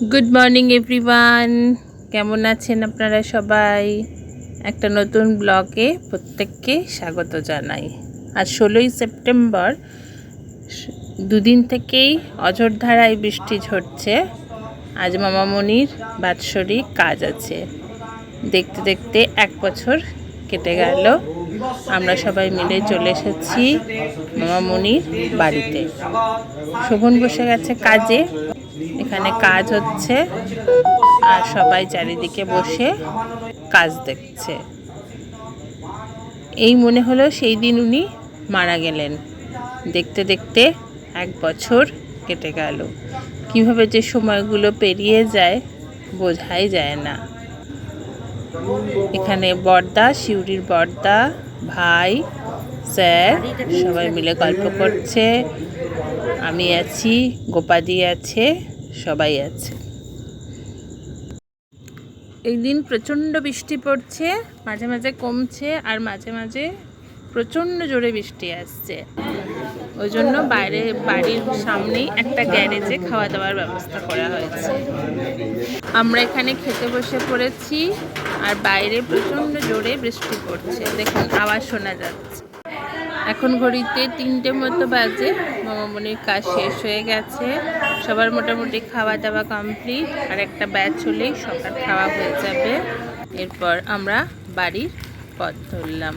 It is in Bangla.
গুড মর্নিং এভরিওয়ান কেমন আছেন আপনারা সবাই? একটা নতুন ব্লগে প্রত্যেককে স্বাগত জানাই। আর ষোলোই সেপ্টেম্বর, দুদিন থেকেই অঝোরধারায় বৃষ্টি ঝরছে। আজ মামামণির বাৎসরিক কাজ আছে। দেখতে দেখতে এক বছর কেটে গেল। আমরা সবাই মিলে চলে এসেছি মামামণির বাড়িতে। শোভন বসে গেছে কাজে। এখানে কাজ হচ্ছে আর সবাই চারিদিকে বসে কাজ দেখছে। এই মনে হলো সেই দিন উনি মারা গেলেন। দেখতে দেখতে এক বছর কেটে গেল। কীভাবে যে সময়গুলো পেরিয়ে যায় বোঝাই যায় না। এখানে বর্দা, শিউরির বর্দা, ভাই, স্যার সবাই মিলে গল্প করছে। আমি আছি, গোপাদি আছে। সবাই আছে। এই দিন প্রচণ্ড বৃষ্টি পড়ছে, মাঝে মাঝে কমছে আর মাঝে মাঝে প্রচণ্ড জোরে বৃষ্টি আসছে। ওই জন্য বাইরে, বাড়ির সামনেই একটা গ্যারেজে খাওয়া দাওয়ার ব্যবস্থা করা হয়েছে। আমরা এখানে খেতে বসে পড়েছি আর বাইরে প্রচণ্ড জোরে বৃষ্টি পড়ছে। দেখুন, আওয়াজ শোনা যাচ্ছে। এখন ঘড়িতে তিনটে মতো বাজে। মামামনির কাজ শেষ হয়ে গেছে। সবার মোটামুটি খাওয়া দাওয়া কমপ্লিট আর একটা ব্যাচ হলেই সকাল খাওয়া হয়ে যাবে। এরপর আমরা বাড়ির পথ ধরলাম।